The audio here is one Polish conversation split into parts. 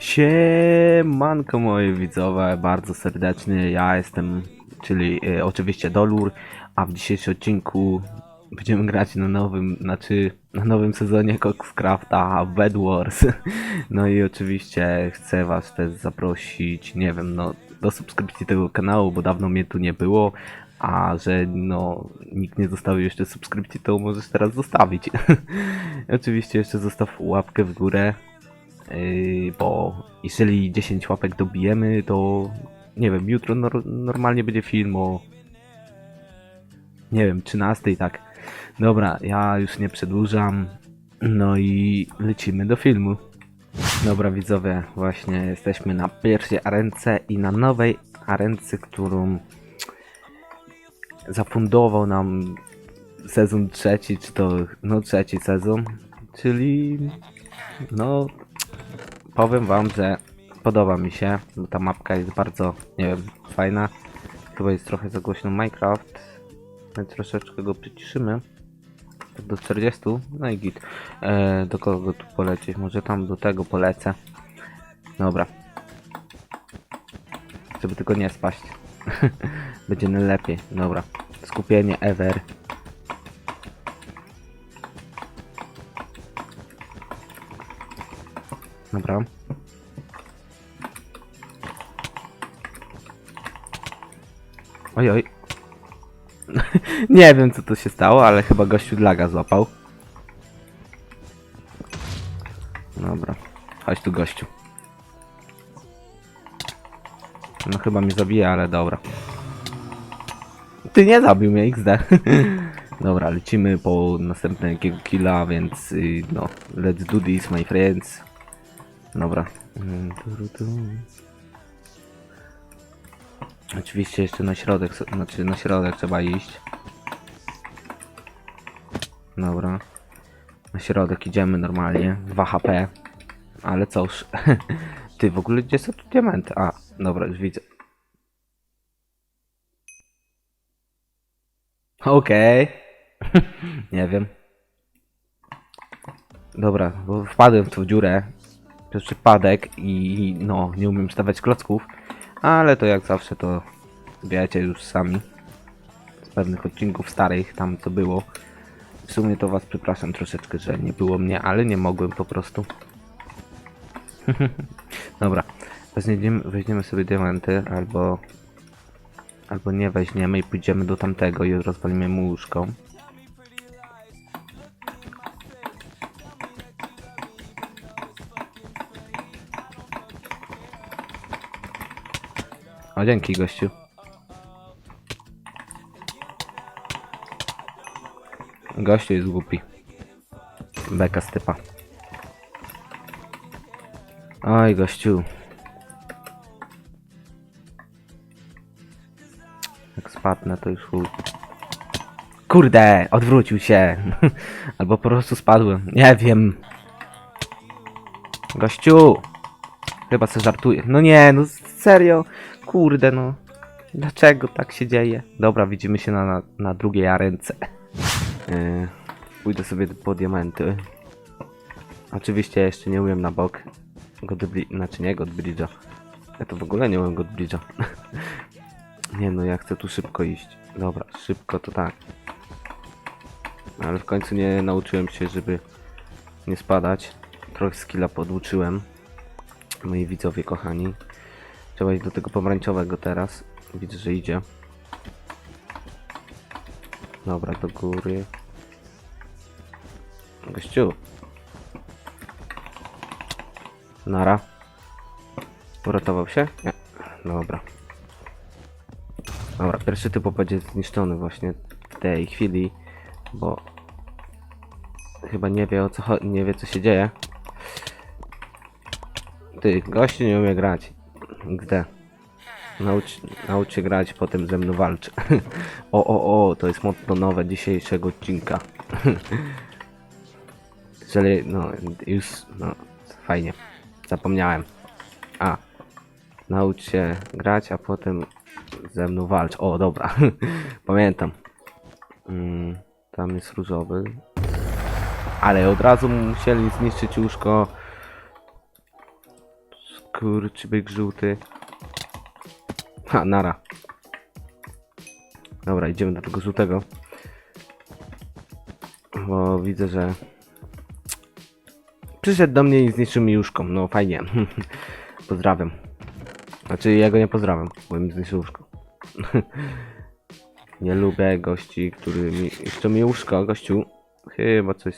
Siemanko moje widzowie, bardzo serdecznie, ja jestem, czyli e, oczywiście Dolur, a w dzisiejszym odcinku będziemy grać na nowym, znaczy na nowym sezonie Coxcrafta Bed Wars. No i oczywiście chcę was też zaprosić, nie wiem, no do subskrypcji tego kanału, bo dawno mnie tu nie było, a że no nikt nie zostawił jeszcze subskrypcji, to możesz teraz zostawić. oczywiście jeszcze zostaw łapkę w górę, Yy, bo jeżeli 10 łapek dobijemy, to nie wiem, jutro nor normalnie będzie film o nie wiem, 13 i tak. Dobra, ja już nie przedłużam. No i lecimy do filmu. Dobra widzowie, właśnie jesteśmy na pierwszej arence i na nowej arence, którą zafundował nam sezon trzeci, czy to no trzeci sezon, czyli no powiem wam, że podoba mi się, bo ta mapka jest bardzo, nie wiem, fajna. Chyba jest trochę za głośno Minecraft, więc troszeczkę go przyciszymy. Tak do 40, no i git. E, do kogo tu polecieć? Może tam do tego polecę. Dobra. Żeby tylko nie spaść. Będzie najlepiej. Dobra. Skupienie ever. Dobra. Oj, oj. Nie wiem co tu się stało, ale chyba gościu laga złapał. Dobra. Chodź tu gościu. No chyba mnie zabije, ale dobra. Ty nie zabił mnie XD. Dobra, lecimy po następnego killa, więc y, no, let's do this my friends. Dobra. Mm. Oczywiście jeszcze na środek, znaczy na środek trzeba iść. Dobra. Na środek idziemy normalnie. 2 HP. Ale cóż. Ty w ogóle gdzie są tu diamenty? A, dobra, już widzę. Okej. Nie wiem. Dobra, bo wpadłem w tą dziurę przez przypadek i no, nie umiem stawiać klocków, ale to jak zawsze to wiecie już sami z pewnych odcinków starych, tam co było. W sumie to was przepraszam troszeczkę, że nie było mnie, ale nie mogłem po prostu. Dobra, weźmiemy, weźmiemy sobie diamenty, albo albo nie weźmiemy i pójdziemy do tamtego i rozwalimy mu łóżko. O, dzięki gościu. Gościu jest głupi. Beka z Oj, gościu. Jak spadnę, to już chuj. Kurde, odwrócił się. Albo po prostu spadłem. Nie wiem. Gościu. Chyba se żartuje. No nie, no serio. Kurde, no. Dlaczego tak się dzieje? Dobra, widzimy się na, na, na drugiej arence. Yy, pójdę sobie po diamenty. Oczywiście jeszcze nie umiem na bok. Godbri... Znaczy nie Godbridge'a. Ja to w ogóle nie umiem Godbridge'a. nie no, ja chcę tu szybko iść. Dobra, szybko to tak. Ale w końcu nie nauczyłem się, żeby nie spadać. Trochę skilla poduczyłem. Moi widzowie kochani. Trzeba iść do tego pomarańczowego teraz. Widzę, że idzie. Dobra, do góry. Gościu. Nara. Uratował się? Nie. Dobra. Dobra, pierwszy typ będzie zniszczony właśnie w tej chwili, bo chyba nie wie o co cho- nie wie co się dzieje. Ty, gościu nie umie grać. Gdzie? Naucz, naucz się grać, potem ze mną walcz. o, o, o, to jest motto nowe dzisiejszego odcinka. Jeżeli, no, już, no, fajnie. Zapomniałem. A, naucz się grać, a potem ze mną walcz. O, dobra. Pamiętam. Mm, tam jest różowy. Ale od razu musieli zniszczyć łóżko Skurczybyk żółty. Ha, nara. Dobra, idziemy do tego żółtego. Bo widzę, że... Przyszedł do mnie i zniszczył mi łóżko. No fajnie. Pozdrawiam. Znaczy ja go nie pozdrawiam, bo mi zniszczył łóżko. nie lubię gości, który mi... Jeszcze mi łóżko, gościu. Chyba coś...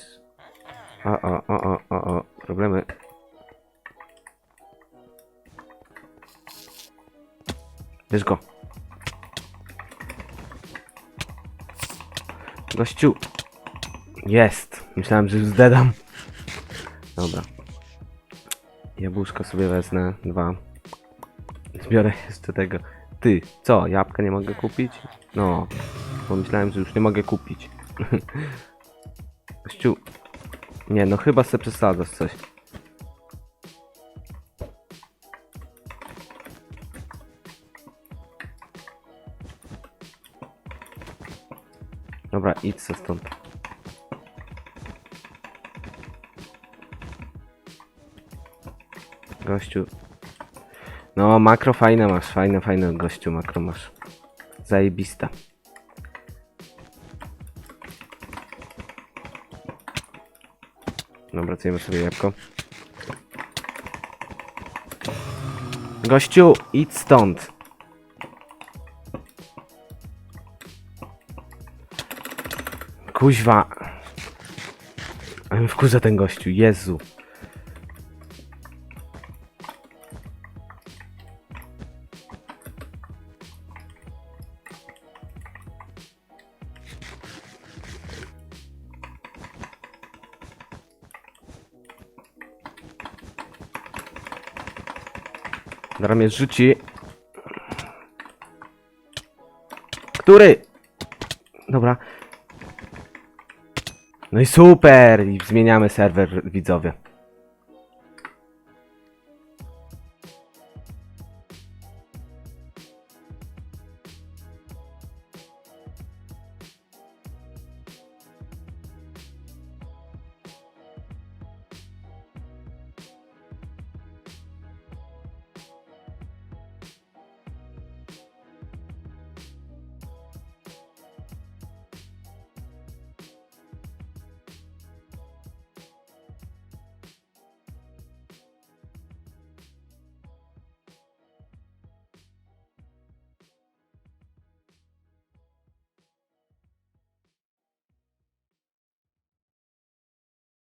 O, o, o, o, o, o. Problemy. Bierz go. Gościu. Jest. Myślałem, że już zdedam. Dobra. Jabłuszko sobie wezmę. Dwa. Zbiorę jeszcze tego. Ty, co? Jabłka nie mogę kupić? No. Bo myślałem, że już nie mogę kupić. Gościu. Nie, no chyba se przesadzasz coś. Dobra, idź se stąd. Gościu. No, makro fajne masz, fajne, fajne gościu makro masz. Zajebista. Dobra, zjemy sobie jabłko. Gościu, idź stąd. Kuźwa. Ale wkurza ten gościu, Jezu. Zaraz mnie rzuci. Który? Dobra. No i super! I zmieniamy serwer widzowie.